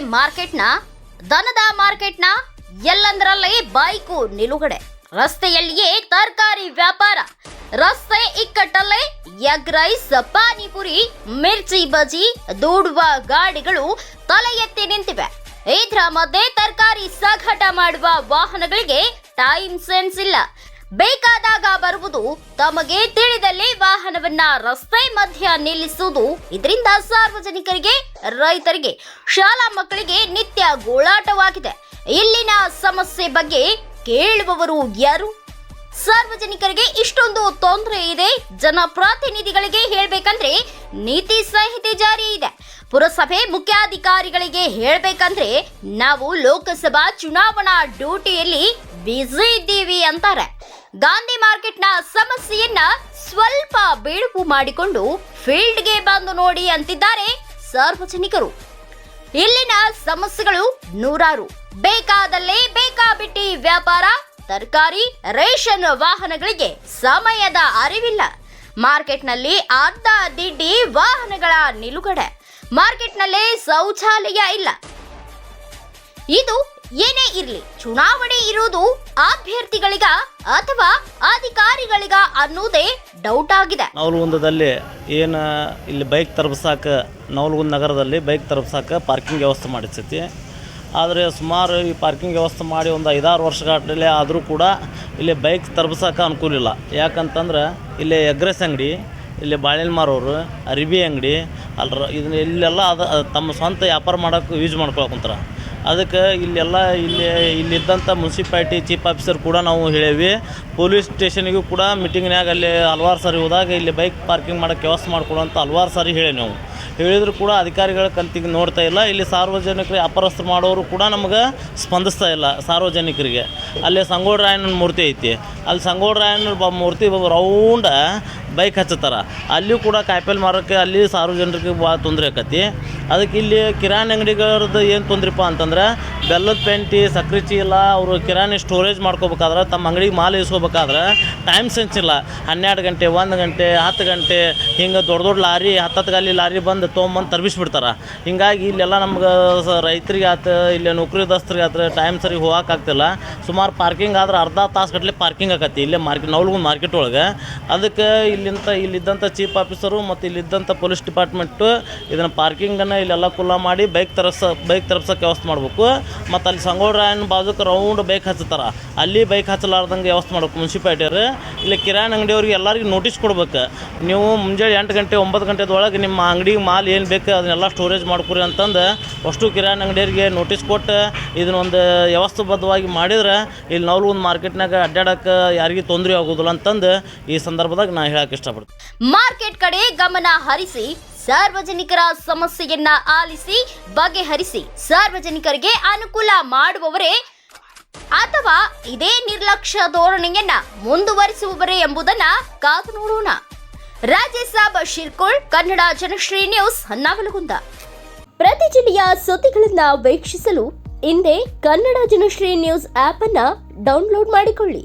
ಮಾರ್ಕೆಟ್ನ, ದನದ ಮಾರ್ಕೆಟ್ನ, ಎಲ್ಲಂದ್ರಲ್ಲೇ ಬೈಕು ನಿಲುಗಡೆ. ರಸ್ತೆಯಲ್ಲಿಯೇ ತರಕಾರಿ ವ್ಯಾಪಾರ. ರಸ್ತೆ ಇಕ್ಕಟ್ಟಲ್ಲೇ ಎಗ್ ರೈಸ್, ಪಾನಿಪುರಿ, ಮಿರ್ಚಿ ಬಜಿ ದೂಡುವ ಗಾಡಿಗಳು ತಲೆ ಎತ್ತಿ ನಿಂತಿವೆ. ಇದರ ಮಧ್ಯೆ ತರಕಾರಿ ಸಾಗಾಟ ಮಾಡುವ ವಾಹನಗಳಿಗೆ ಟೈಮ್ ಸೆನ್ಸ್ ಇಲ್ಲ. ಬೇಕಾದಾಗ ಬರುವುದು ತಮಗೆ ತಿಳಿದಲ್ಲಿ ವಾಹನವನ್ನ ರಸ್ತೆ ಮಧ್ಯ ನಿಲ್ಲಿಸುವುದು. ಇದರಿಂದ ಸಾರ್ವಜನಿಕರಿಗೆ, ರೈತರಿಗೆ, ಶಾಲಾ ಮಕ್ಕಳಿಗೆ ನಿತ್ಯ ಗೋಳಾಟವಾಗಿದೆ. ಇಲ್ಲಿನ ಸಮಸ್ಯೆ ಬಗ್ಗೆ ಕೇಳುವವರು ಯಾರು? ಸಾರ್ವಜನಿಕರಿಗೆ ಇಷ್ಟೊಂದು ತೊಂದರೆ ಇದೆ. ಜನಪ್ರತಿನಿಧಿಗಳಿಗೆ ಹೇಳಬೇಕಂದ್ರೆ ನೀತಿ ಸಂಹಿತೆ ಜಾರಿ ಇದೆ. ಪುರಸಭೆ ಮುಖ್ಯಾಧಿಕಾರಿಗಳಿಗೆ ಹೇಳಬೇಕಂದ್ರೆ ನಾವು ಲೋಕಸಭಾ ಚುನಾವಣಾ ಡ್ಯೂಟಿಯಲ್ಲಿ ಬ್ಯುಸಿ ಇದ್ದೀವಿ ಅಂತಾರೆ. ಗಾಂಧಿ ಮಾರ್ಕೆಟ್ನ ಸಮಸ್ಯೆಯನ್ನ ಸ್ವಲ್ಪ ಬಿಡುವು ಮಾಡಿಕೊಂಡು ಫೀಲ್ಡ್ಗೆ ಬಂದು ನೋಡಿ ಅಂತಿದ್ದಾರೆ ಸಾರ್ವಜನಿಕರು. ಇಲ್ಲಿನ ಸಮಸ್ಯೆಗಳು ನೂರಾರು. ಬೇಕಾದಲ್ಲಿ ಬೇಕಾಬಿಟ್ಟಿ ವ್ಯಾಪಾರ, ತರಕಾರಿ, ರೇಷನ್ ವಾಹನಗಳಿಗೆ ಸಮಯದ ಅರಿವಿಲ್ಲ. ಮಾರ್ಕೆಟ್ನಲ್ಲಿ ಅರ್ಧ ದಿಡ್ಡಿ ವಾಹನಗಳ ನಿಲುಗಡೆ. ಮಾರ್ಕೆಟ್ನಲ್ಲಿ ಶೌಚಾಲಯ ಇಲ್ಲ. ಇದು ಏನೇ ಇರಲಿ, ಚುನಾವಣೆ ಇರುವುದು ಅಭ್ಯರ್ಥಿಗಳಿಗ ಅಥವಾ ಅಧಿಕಾರಿಗಳಿಗ ಅನ್ನೋದೇ ಡೌಟ್ ಆಗಿದೆ. ನವಲಗುಂದದಲ್ಲಿ ಏನು ಇಲ್ಲಿ ಬೈಕ್ ತರಬ್ಸಾಕ, ನವಲಗುಂದ ನಗರದಲ್ಲಿ ಬೈಕ್ ತರಬ್ಸಾಕ ಪಾರ್ಕಿಂಗ್ ವ್ಯವಸ್ಥೆ ಮಾಡಿಸ್ತೈತಿ ಆದರೆ ಸುಮಾರು ಈ ಪಾರ್ಕಿಂಗ್ ವ್ಯವಸ್ಥೆ ಮಾಡಿ ಒಂದು ಐದಾರು ವರ್ಷಗಟ್ಟಲೆ ಆದರೂ ಕೂಡ ಇಲ್ಲಿ ಬೈಕ್ ತರಬಸಾಕ ಅನುಕೂಲ ಇಲ್ಲ ಯಾಕಂತಂದ್ರೆ ಇಲ್ಲಿ ಎಗ್ರೆಸ್ ಅಂಗಡಿ, ಇಲ್ಲಿ ಬಾಳೆಹಣ್ಣು ಮಾರೋರು ಅರಿಬಿ ಅಂಗಡಿ, ಅಲ್ರ ಇದನ್ನ ಇಲ್ಲೆಲ್ಲ ಅದು ತಮ್ಮ ಸ್ವಂತ ವ್ಯಾಪಾರ ಮಾಡೋಕ್ಕೆ ಯೂಸ್ ಮಾಡ್ಕೊಳಕುಂತಾರ ಅದಕ್ಕೆ ಇಲ್ಲೆಲ್ಲ ಇಲ್ಲಿ, ಇಲ್ಲಿದ್ದಂಥ ಮುನ್ಸಿಪಾಲ್ಟಿ ಚೀಫ್ ಆಫೀಸರ್ ಕೂಡ ನಾವು ಹೇಳೇವಿ ಪೊಲೀಸ್ ಸ್ಟೇಷನಿಗೂ ಕೂಡ ಮೀಟಿಂಗ್ನಾಗ ಅಲ್ಲಿ ಹಲ್ವಾರು ಸಾರಿ ಹೋದಾಗ ಇಲ್ಲಿ ಬೈಕ್ ಪಾರ್ಕಿಂಗ್ ಮಾಡೋಕ್ಕೆ ವ್ಯವಸ್ಥೆ ಮಾಡಿಕೊಡುವಂಥ ಹಲ್ವಾರು ಸಾರಿ ಹೇಳಿ ನಾವು. ಹೇಳಿದ್ರು ಕೂಡ ಅಧಿಕಾರಿಗಳ ಕಂತಿಗೆ ನೋಡ್ತಾ ಇಲ್ಲ. ಇಲ್ಲಿ ಸಾರ್ವಜನಿಕರಿಗೆ ಅಪರಸ್ತ ಮಾಡೋರು ಕೂಡ ನಮಗೆ ಸ್ಪಂದಿಸ್ತಾ ಇಲ್ಲ ಸಾರ್ವಜನಿಕರಿಗೆ. ಅಲ್ಲಿ ಸಂಗೋಳರಾಯನ ಮೂರ್ತಿ ಐತಿ. ಅಲ್ಲಿ ಸಂಗೋಳರಾಯನ ಮೂರ್ತಿ ರೌಂಡ ಬೈಕ್ ಹಚ್ಚತ್ತಾರ ಅಲ್ಲಿಯೂ ಕೂಡ ಕಾಯಿಪಲ್ಲೆ ಮಾರೋಕ್ಕೆ ಅಲ್ಲಿ ಸಾರ್ವಜನಿಕರಿಗೆ ಭಾಳ ತೊಂದರೆ ಆಕತಿ. ಅದಕ್ಕೆ ಇಲ್ಲಿ ಕಿರಾಣಿ ಅಂಗಡಿಗಳದ್ದು ಏನು ತೊಂದ್ರೆಪ್ಪ ಅಂತಂದ್ರೆ ಬೆಲ್ಲದ ಪೆಂಟಿ ಸಕ್ಕರೆ ಚೀಲ ಅವರು ಕಿರಾಣಿ ಸ್ಟೋರೇಜ್ ಮಾಡ್ಕೋಬೇಕಾದ್ರೆ ತಮ್ಮ ಅಂಗಡಿಗೆ ಮಾಲ್ ಇಸ್ಕೋಬೇಕಾದ್ರೆ ಟೈಮ್ ಸೆನ್ಸ್ ಇಲ್ಲ. ಹನ್ನೆರಡು ಗಂಟೆ, ಒಂದು ಗಂಟೆ, ಹತ್ತು ಗಂಟೆ ಹಿಂಗೆ ದೊಡ್ಡ ದೊಡ್ಡ ಲಾರಿ, ಹತ್ತತ್ತು ಗಾಲಿ ಲಾರಿ ಬಂದು ತೊಗೊಂಬಂದು ತರ್ಬಿಸ್ಬಿಡ್ತಾರೆ. ಹಿಂಗಾಗಿ ಇಲ್ಲೆಲ್ಲ ನಮ್ಗೆ ಸ ರೈತರಿಗೆ ಆತು ಇಲ್ಲಿ ನೌಕರಿದಸ್ತ್ರಿಗೆ ಆತು ಟೈಮ್ ಸರಿ ಹೋಗೋಕ್ಕಾಗ್ತಿಲ್ಲ ಸುಮಾರು ಪಾರ್ಕಿಂಗ್ ಆದ್ರೆ ಅರ್ಧ ತಾಸು ಗಟ್ಟಲೆ ಪಾರ್ಕಿಂಗ್ ಆಕತಿ. ಇಲ್ಲೇ ಮಾರ್ಕೆಟ್ ನವಲಗುಂದ ಮಾರ್ಕೆಟ್ ಒಳಗೆ. ಅದಕ್ಕೆ ಇಲ್ಲಿಂದ ಇಲ್ಲಿದ್ದಂಥ ಚೀಫ್ ಆಫೀಸರು ಮತ್ತು ಇಲ್ಲಿದ್ದಂಥ ಪೊಲೀಸ್ ಡಿಪಾರ್ಟ್ಮೆಂಟು ಇದನ್ನು ಪಾರ್ಕಿಂಗನ್ನು ಇಲ್ಲೆಲ್ಲ ಕುಲ್ಲ ಮಾಡಿ ಬೈಕ್ ತರಿಸ ಬೈಕ್ ತರಪ್ಸೋಕೆ ವ್ಯವಸ್ಥೆ ಮಾಡಬೇಕು. ಮತ್ತು ಅಲ್ಲಿ ಸಂಗೋಡ್ರಾಯನ ಬಾಜುಕ್ಕೆ ರೌಂಡ್ ಬೈಕ್ ಹಚ್ಚುತ್ತಾರ ಅಲ್ಲಿ ಬೈಕ್ ಹಚ್ಚಲಾರ್ದಂಗೆ ವ್ಯವಸ್ಥೆ ಮಾಡ್ಬೇಕು ಮುನ್ಸಿಪಾಲ್ಟಿಯವರು ಇಲ್ಲಿ ಕಿರಾಣಿ ಅಂಗಡಿಯವ್ರಿಗೆ ಎಲ್ಲರಿಗೂ ನೋಟಿಸ್ ಕೊಡ್ಬೇಕು. ನೀವು ಮುಂಜಾನೆ ಎಂಟು ಗಂಟೆ, ಒಂಬತ್ತು ಗಂಟೆದೊಳಗೆ ನಿಮ್ಮ ಅಂಗಡಿಗೆ ಮಾಲ್ ಏನು ಬೇಕು ಅದನ್ನೆಲ್ಲ ಸ್ಟೋರೇಜ್ ಮಾಡ್ಕೊರಿ ಅಂತಂದು ಅಷ್ಟು ಕಿರಾಣಿ ಅಂಗಡಿಯರಿಗೆ ನೋಟಿಸ್ ಕೊಟ್ಟು ಇದನ್ನೊಂದು ವ್ಯವಸ್ಥೆಬದ್ಧವಾಗಿ ಮಾಡಿದ್ರೆ ಇಲ್ಲಿ ನವಲಗುಂದ ಮಾರ್ಕೆಟ್ನಾಗ ಅಡ್ಡಾಡಕ್ಕೆ ಯಾರಿಗೂ ತೊಂದರೆ ಆಗೋದಿಲ್ಲ ಅಂತಂದು ಈ ಸಂದರ್ಭದಾಗ ನಾನು ಹೇಳಕ್ಕೆ ಇಷ್ಟಪಡ್ತೀನಿ. ಮಾರ್ಕೆಟ್ ಕಡೆ ಗಮನ ಹರಿಸಿ, ಸಾರ್ವಜನಿಕರ ಸಮಸ್ಯೆಯನ್ನ ಆಲಿಸಿ, ಬಗೆಹರಿಸಿ. ಸಾರ್ವಜನಿಕರಿಗೆ ಅನುಕೂಲ ಮಾಡುವವರೇ ಅಥವಾ ಇದೇ ನಿರ್ಲಕ್ಷ್ಯ ಧೋರಣೆಯನ್ನ ಮುಂದುವರಿಸುವವರೇ ಎಂಬುದನ್ನ ಕಾದು ನೋಡೋಣ. ರಾಜ್ಯಸಾಬ್ ಶಿರ್ಕೋಳ್, ಕನ್ನಡ ಜನಶ್ರೀ ನ್ಯೂಸ್, ನಾಗಲಗುಂದ. ಪ್ರತಿ ಜಿಲ್ಲೆಯ ಸುದ್ದಿಗಳನ್ನು ವೀಕ್ಷಿಸಲು ಹಿಂದೆ ಕನ್ನಡ ಜನಶ್ರೀ ನ್ಯೂಸ್ ಆಪ್ ಅನ್ನು ಡೌನ್ಲೋಡ್ ಮಾಡಿಕೊಳ್ಳಿ.